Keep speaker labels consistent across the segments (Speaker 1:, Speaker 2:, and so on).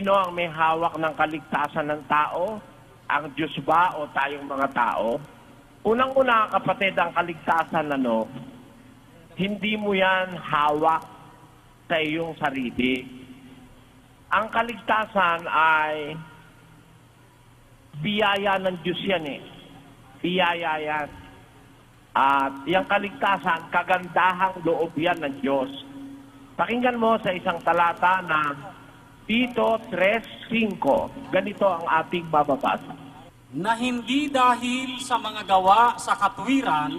Speaker 1: sino ang may hawak ng kaligtasan ng tao? Ang Diyos ba o tayong mga tao? Unang-una, kapatid, ang kaligtasan, ano, hindi mo yan hawak sa iyong sarili. Ang kaligtasan ay biyaya ng Diyos yan eh. Biyaya yan. At yung kaligtasan, kagandahang loob yan ng Diyos. Pakinggan mo sa isang talata na Tito 3.5. Ganito ang ating bababasa.
Speaker 2: na hindi dahil sa mga gawa sa katwiran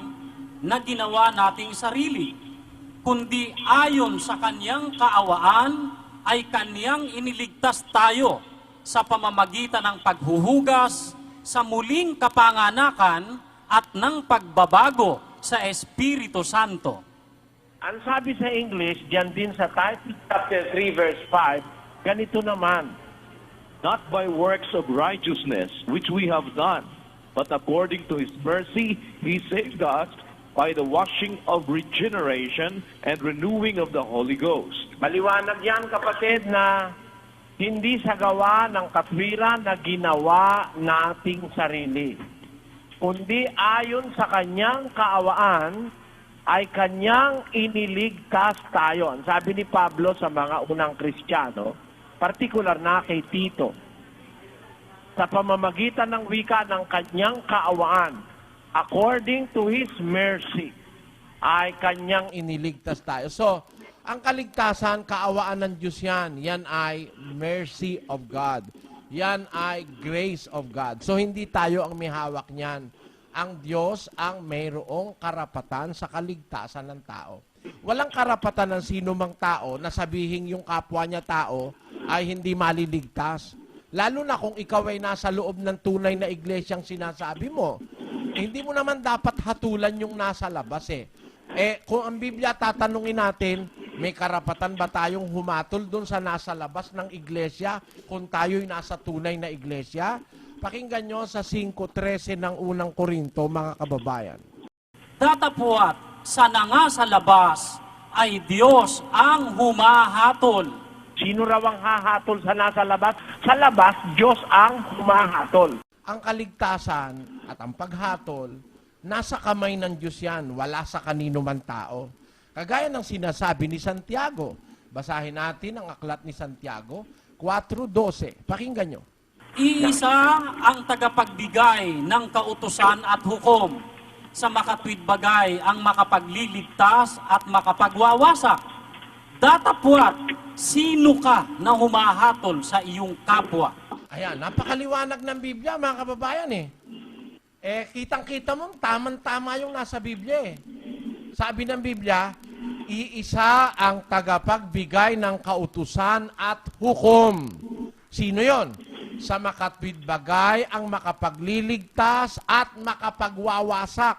Speaker 2: na ginawa nating sarili, kundi ayon sa kanyang kaawaan ay kanyang iniligtas tayo sa pamamagitan ng paghuhugas sa muling kapanganakan at ng pagbabago sa Espiritu Santo.
Speaker 1: Ang sabi sa English, diyan din sa Titus chapter 3 verse 5, ganito naman.
Speaker 3: not by works of righteousness which we have done, but according to his mercy he saved us by the washing of regeneration and renewing of the Holy Ghost.
Speaker 1: Maliwanag yan kapatid na hindi sa gawa ng katwiran na ginawa nating sarili. Kundi ayon sa kanyang kaawaan ay kanyang iniligtas tayo. Sabi ni Pablo sa mga unang Kristiyano, partikular na kay Tito, sa pamamagitan ng wika ng kanyang kaawaan, according to His mercy, ay kanyang iniligtas tayo. So, ang kaligtasan, kaawaan ng Diyos yan. Yan ay mercy of God. Yan ay grace of God. So, hindi tayo ang may hawak niyan. Ang Diyos ang mayroong karapatan sa kaligtasan ng tao. Walang karapatan ng sino mang tao na sabihin yung kapwa niya tao ay hindi maliligtas. Lalo na kung ikaw ay nasa loob ng tunay na iglesyang sinasabi mo. Eh, hindi mo naman dapat hatulan yung nasa labas eh. Eh, kung ang Biblia tatanungin natin, may karapatan ba tayong humatol doon sa nasa labas ng iglesia kung tayo'y nasa tunay na iglesia? Pakinggan nyo sa 5.13 ng unang Korinto, mga kababayan.
Speaker 2: Datapwat, sana nga sa labas ay Diyos ang humahatol.
Speaker 1: Sino raw ang hahatol sa nasa labas? Sa labas, Diyos ang humahatol. Ang kaligtasan at ang paghatol, nasa kamay ng Diyos yan, wala sa kanino man tao. Kagaya ng sinasabi ni Santiago. Basahin natin ang aklat ni Santiago, 4.12. Pakinggan nyo.
Speaker 2: Iisa ang tagapagbigay ng kautusan at hukom sa makatwid bagay ang makapagliligtas at makapagwawasak. Datapwat, sino ka na humahatol sa iyong kapwa?
Speaker 1: Ayan, napakaliwanag ng Biblia, mga kababayan eh. Eh, kitang-kita mo, tamang-tama yung nasa Biblia eh. Sabi ng Biblia, iisa ang tagapagbigay ng kautusan at hukom. Sino yon? Sa makatwid bagay ang makapagliligtas at makapagwawasak.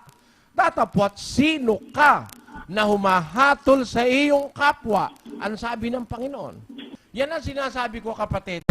Speaker 1: Datapwat, sino ka na humahatol sa iyong kapwa? Ang sabi ng Panginoon. Yan ang sinasabi ko kapatid,